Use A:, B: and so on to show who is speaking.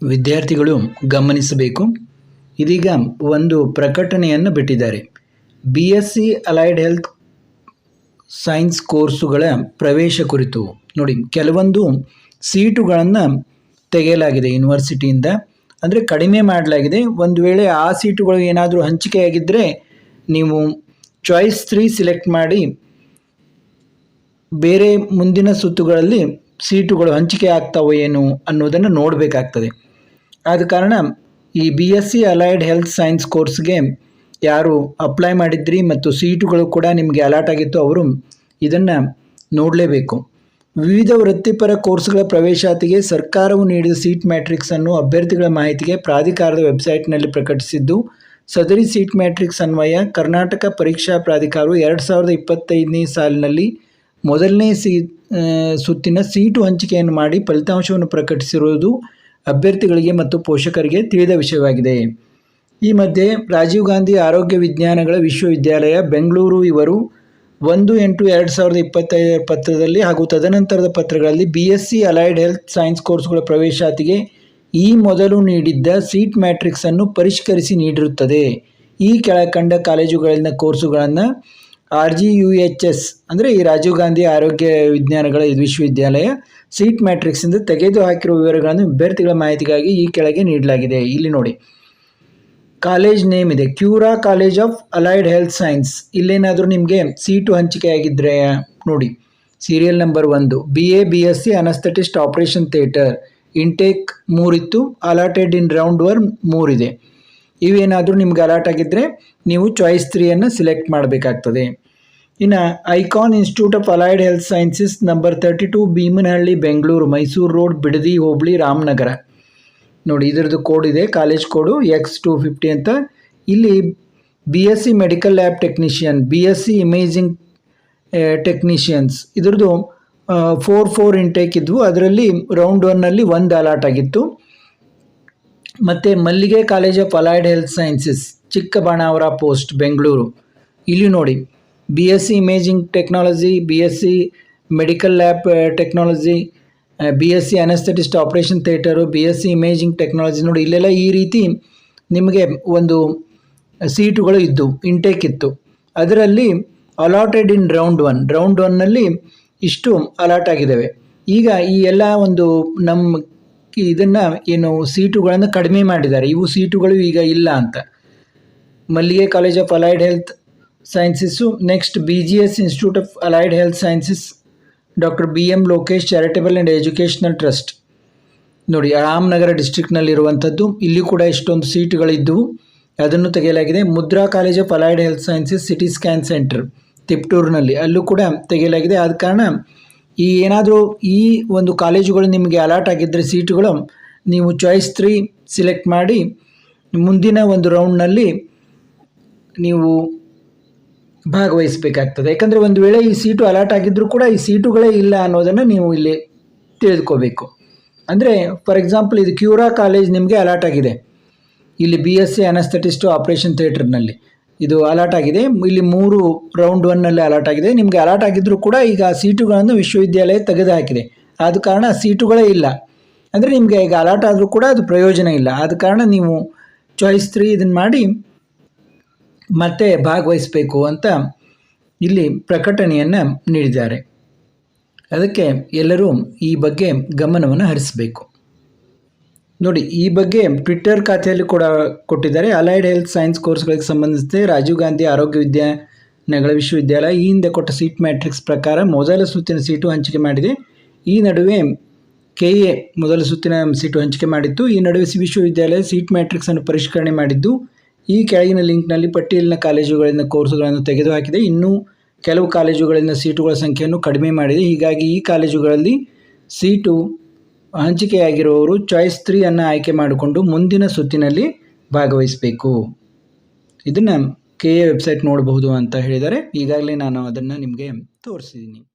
A: ವಿದ್ಯಾರ್ಥಿಗಳು ಗಮನಿಸಬೇಕು. ಇದೀಗ ಒಂದು ಪ್ರಕಟಣೆಯನ್ನು ಬಿಟ್ಟಿದ್ದಾರೆ. B S C allied health science ಕೋರ್ಸುಗಳ ಪ್ರವೇಶ ಕುರಿತು. ನೋಡಿ, ಕೆಲವೊಂದು ಸೀಟುಗಳನ್ನು ತೆಗೆಯಲಾಗಿದೆ ಯೂನಿವರ್ಸಿಟಿಯಿಂದ ಅಂದರೆ ಕಡಿಮೆ ಮಾಡಲಾಗಿದೆ. ಒಂದು ವೇಳೆ ಆ ಸೀಟುಗಳು ಏನಾದರೂ ಹಂಚಿಕೆಯಾಗಿದ್ದರೆ ನೀವು ಚಾಯ್ಸ್ ತ್ರೀ ಸಿಲೆಕ್ಟ್ ಮಾಡಿ ಬೇರೆ ಮುಂದಿನ ಸುತ್ತುಗಳಲ್ಲಿ ಸೀಟುಗಳು ಹಂಚಿಕೆ ಆಗ್ತಾವೋ ಏನು ಅನ್ನೋದನ್ನು ನೋಡಬೇಕಾಗ್ತದೆ. ಆದ ಕಾರಣ ಈ B S C allied health science ಕೋರ್ಸ್ಗೆ ಯಾರು ಅಪ್ಲೈ ಮಾಡಿದ್ರಿ ಮತ್ತು ಸೀಟುಗಳು ಕೂಡ ನಿಮಗೆ ಅಲಾಟ್ ಆಗಿತ್ತು ಅವರು ಇದನ್ನು ನೋಡಲೇಬೇಕು. ವಿವಿಧ ವೃತ್ತಿಪರ ಕೋರ್ಸ್ಗಳ ಪ್ರವೇಶಾತಿಗೆ ಸರ್ಕಾರವು ನೀಡಿದ ಸೀಟ್ ಮ್ಯಾಟ್ರಿಕ್ಸನ್ನು ಅಭ್ಯರ್ಥಿಗಳ ಮಾಹಿತಿಗೆ ಪ್ರಾಧಿಕಾರದ ವೆಬ್ಸೈಟ್ನಲ್ಲಿ ಪ್ರಕಟಿಸಿದ್ದು, ಸದರಿ ಸೀಟ್ ಮ್ಯಾಟ್ರಿಕ್ಸ್ ಅನ್ವಯ ಕರ್ನಾಟಕ ಪರೀಕ್ಷಾ ಪ್ರಾಧಿಕಾರವು ಎರಡು ಸಾವಿರದ ಇಪ್ಪತ್ತೈದನೇ ಸಾಲಿನಲ್ಲಿ ಮೊದಲನೇ ಸೀ ಸುತ್ತಿನ ಸೀಟು ಹಂಚಿಕೆಯನ್ನು ಮಾಡಿ ಫಲಿತಾಂಶವನ್ನು ಪ್ರಕಟಿಸಿರುವುದು ಅಭ್ಯರ್ಥಿಗಳಿಗೆ ಮತ್ತು ಪೋಷಕರಿಗೆ ತಿಳಿದ ವಿಷಯವಾಗಿದೆ. ಈ ಮಧ್ಯೆ ರಾಜೀವ್ ಗಾಂಧಿ ಆರೋಗ್ಯ ವಿಜ್ಞಾನಗಳ ವಿಶ್ವವಿದ್ಯಾಲಯ ಬೆಂಗಳೂರು ಇವರು ಒಂದು ಎಂಟು ಎರಡು ಸಾವಿರದ ಇಪ್ಪತ್ತೈದರ ಪತ್ರದಲ್ಲಿ ಹಾಗೂ ತದನಂತರದ ಪತ್ರಗಳಲ್ಲಿ B S C allied health science ಕೋರ್ಸ್ಗಳ ಪ್ರವೇಶಾತಿಗೆ ಈ ಮೊದಲು ನೀಡಿದ್ದ ಸೀಟ್ ಮ್ಯಾಟ್ರಿಕ್ಸನ್ನು ಪರಿಷ್ಕರಿಸಿ ನೀಡಿರುತ್ತದೆ. ಈ ಕೆಳಕಂಡ ಕಾಲೇಜುಗಳಲ್ಲಿನ ಕೋರ್ಸುಗಳನ್ನು R G U H S ಅಂದರೆ ಈ ರಾಜೀವ್ ಗಾಂಧಿ ಆರೋಗ್ಯ ವಿಜ್ಞಾನಗಳ ವಿಶ್ವವಿದ್ಯಾಲಯ ಸೀಟ್ ಮ್ಯಾಟ್ರಿಕ್ಸಿಂದ ತೆಗೆದು ಹಾಕಿರುವ ವಿವರಗಳನ್ನು ಅಭ್ಯರ್ಥಿಗಳ ಮಾಹಿತಿಗಾಗಿ ಈ ಕೆಳಗೆ ನೀಡಲಾಗಿದೆ. ಇಲ್ಲಿ ನೋಡಿ. ಕಾಲೇಜ್ ನೇಮ್ ಇದೆ. Cura college of allied health science. ಇಲ್ಲೇನಾದರೂ ನಿಮಗೆ ಸೀಟು ಹಂಚಿಕೆ ಆಗಿದ್ರೆ ನೋಡಿ. ಸೀರಿಯಲ್ ನಂಬರ್ ಒಂದು. B A B S C anaesthetist operation theatre intake ಮೂರಿತ್ತು. Allotted in round one ಮೂರಿದೆ. ಇವೇನಾದರೂ ನಿಮ್ಗೆ ಅಲಾಟ್ ಆಗಿದ್ದರೆ ನೀವು ಚಾಯ್ಸ್ ತ್ರೀಯನ್ನು ಸಿಲೆಕ್ಟ್ ಮಾಡಬೇಕಾಗ್ತದೆ. ಇನ್ನು Icon institute of allied health sciences number thirty two Bheemanahalli, Bengaluru, Mysuru road, Bidadi, hobli, Ramanagara. ನೋಡಿ, ಇದರದ್ದು ಕೋಡ್ ಇದೆ college code X two fifty ಅಂತ. ಇಲ್ಲಿ B S C medical lab technician B S C imaging technicians ಇದ್ರದ್ದು four four intake ಇದ್ವು. ಅದರಲ್ಲಿ round ಒನ್ನಲ್ಲಿ ಒಂದು ಅಲಾಟ್ ಆಗಿತ್ತು. ಮತ್ತು Mallige college of allied health sciences Chikkabanavara post Bengaluru. ಇಲ್ಲಿ ನೋಡಿ B S C imaging technology B S C medical lab technology B S C anaesthetist operation theatre B S C imaging technology ನೋಡಿ, ಇಲ್ಲೆಲ್ಲ ಈ ರೀತಿ ನಿಮಗೆ ಒಂದು ಸೀಟುಗಳು ಇದ್ದು ಇಂಟೇಕ್ ಇತ್ತು. ಅದರಲ್ಲಿ allotted in round one round ಒನ್ನಲ್ಲಿ ಇಷ್ಟು ಅಲಾಟ್ ಆಗಿದ್ದಾವೆ. ಈಗ ಈ ಎಲ್ಲ ಒಂದು ನಮ್ಮ ಇದನ್ನು ಏನು ಸೀಟುಗಳನ್ನು ಕಡಿಮೆ ಮಾಡಿದ್ದಾರೆ. ಇವು ಸೀಟುಗಳು ಈಗ ಇಲ್ಲ ಅಂತ. Mallige college of allied health sciences next B G S institute of allied health sciences doctor B M Lokesh charitable and educational trust ನೋಡಿ ರಾಮನಗರ ಡಿಸ್ಟ್ರಿಕ್ಟ್ನಲ್ಲಿರುವಂಥದ್ದು ಇಲ್ಲಿ ಕೂಡ ಇಷ್ಟೊಂದು ಸೀಟ್ಗಳಿದ್ದವು. ಅದನ್ನು ತೆಗೆಯಲಾಗಿದೆ Mudra college of allied health sciences CT scan centre ತಿಪ್ಟೂರಿನಲ್ಲಿ. ಅಲ್ಲೂ ಕೂಡ ತೆಗೆಯಲಾಗಿದೆ. ಆದ ಕಾರಣ ಈ ಏನಾದರೂ ಈ ಒಂದು ಕಾಲೇಜುಗಳು ನಿಮಗೆ ಅಲಾಟ್ ಆಗಿದ್ದರೆ ಸೀಟುಗಳು, ನೀವು ಚಾಯ್ಸ್ ತ್ರೀ, ಸಿಲೆಕ್ಟ್ ಮಾಡಿ, ಮುಂದಿನ ಒಂದು ರೌಂಡ್ನಲ್ಲಿ ನೀವು ಭಾಗವಹಿಸಬೇಕಾಗ್ತದೆ. ಯಾಕಂದರೆ ಒಂದು ವೇಳೆ ಈ ಸೀಟು ಅಲಾಟ್ ಆಗಿದ್ದರೂ ಕೂಡ ಈ ಸೀಟುಗಳೇ ಇಲ್ಲ ಅನ್ನೋದನ್ನು ನೀವು ಇಲ್ಲಿ ತಿಳಿದುಕೋಬೇಕು. ಅಂದರೆ ಫಾರ್ ಎಕ್ಸಾಂಪಲ್ ಇದು ಕ್ಯೂರಾ ಕಾಲೇಜ್ ನಿಮಗೆ ಅಲಾಟ್ ಆಗಿದೆ. ಇಲ್ಲಿ B S C anaesthetist operation ಥಿಯೇಟರ್ನಲ್ಲಿ ಇದು ಅಲಾಟ್ ಆಗಿದೆ. ಇಲ್ಲಿ ಮೂರು ರೌಂಡ್ ಒನ್ನಲ್ಲಿ ಅಲಾಟ್ ಆಗಿದೆ. ನಿಮಗೆ ಅಲಾಟ್ ಆಗಿದ್ದರೂ ಕೂಡ ಈಗ ಸೀಟುಗಳನ್ನು ವಿಶ್ವವಿದ್ಯಾಲಯ ತೆಗೆದು ಹಾಕಿದೆ ಆದ ಕಾರಣ ಸೀಟುಗಳೇ ಇಲ್ಲ. ಅಂದರೆ ನಿಮಗೆ ಈಗ ಅಲಾಟ್ ಆದರೂ ಕೂಡ ಅದು ಪ್ರಯೋಜನ ಇಲ್ಲ. ಆದ ಕಾರಣ ನೀವು ಚಾಯ್ಸ್ ತ್ರೀ ಇದನ್ನು ಮಾಡಿ ಮತ್ತೆ ಭಾಗವಹಿಸಬೇಕು ಅಂತ ಇಲ್ಲಿ ಪ್ರಕಟಣೆಯನ್ನು ನೀಡಿದ್ದಾರೆ. ಅದಕ್ಕೆ ಎಲ್ಲರೂ ಈ ಬಗ್ಗೆ ಗಮನವನ್ನು ಹರಿಸಬೇಕು. ನೋಡಿ, ಈ ಬಗ್ಗೆ ಟ್ವಿಟ್ಟರ್ ಖಾತೆಯಲ್ಲಿ ಕೂಡ ಕೊಟ್ಟಿದ್ದಾರೆ. ಅಲೈಡ್ ಹೆಲ್ತ್ ಸೈನ್ಸ್ ಕೋರ್ಸ್ಗಳಿಗೆ ಸಂಬಂಧಿಸಿದಂತೆ ರಾಜೀವ್ ಗಾಂಧಿ ಆರೋಗ್ಯ ವಿಜ್ಞಾನಗಳ ವಿಶ್ವವಿದ್ಯಾಲಯ ಈ ಹಿಂದೆ ಕೊಟ್ಟ ಸೀಟ್ ಮ್ಯಾಟ್ರಿಕ್ಸ್ ಪ್ರಕಾರ ಮೊದಲ ಸುತ್ತಿನ ಸೀಟು ಹಂಚಿಕೆ ಮಾಡಿದೆ. ಈ ನಡುವೆ ಕೆ ಎ ಮೊದಲ ಸುತ್ತಿನ ಸೀಟು ಹಂಚಿಕೆ ಮಾಡಿತ್ತು. ಈ ನಡುವೆ ವಿಶ್ವವಿದ್ಯಾಲಯ ಸೀಟ್ ಮ್ಯಾಟ್ರಿಕ್ಸನ್ನು ಪರಿಷ್ಕರಣೆ ಮಾಡಿದ್ದು ಈ ಕೆಳಗಿನ ಲಿಂಕ್ನಲ್ಲಿ ಪಟ್ಟಿಯಲ್ಲಿನ ಕಾಲೇಜುಗಳಿಂದ ಕೋರ್ಸುಗಳನ್ನು ತೆಗೆದುಹಾಕಿದೆ. ಇನ್ನೂ ಕೆಲವು ಕಾಲೇಜುಗಳಿಂದ ಸೀಟುಗಳ ಸಂಖ್ಯೆಯನ್ನು ಕಡಿಮೆ ಮಾಡಿದೆ. ಹೀಗಾಗಿ ಈ ಕಾಲೇಜುಗಳಲ್ಲಿ ಸೀಟು ಹಂಚಿಕೆಯಾಗಿರುವವರು ಚಾಯ್ಸ್ ತ್ರೀಯನ್ನು ಆಯ್ಕೆ ಮಾಡಿಕೊಂಡು ಮುಂದಿನ ಸುತ್ತಿನಲ್ಲಿ ಭಾಗವಹಿಸಬೇಕು. ಇದನ್ನು ಕೆ ಎ ವೆಬ್ಸೈಟ್ ನೋಡಬಹುದು ಅಂತ ಹೇಳಿದರೆ ಈಗಾಗಲೇ ನಾನು ಅದನ್ನು ನಿಮಗೆ ತೋರಿಸಿದ್ದೀನಿ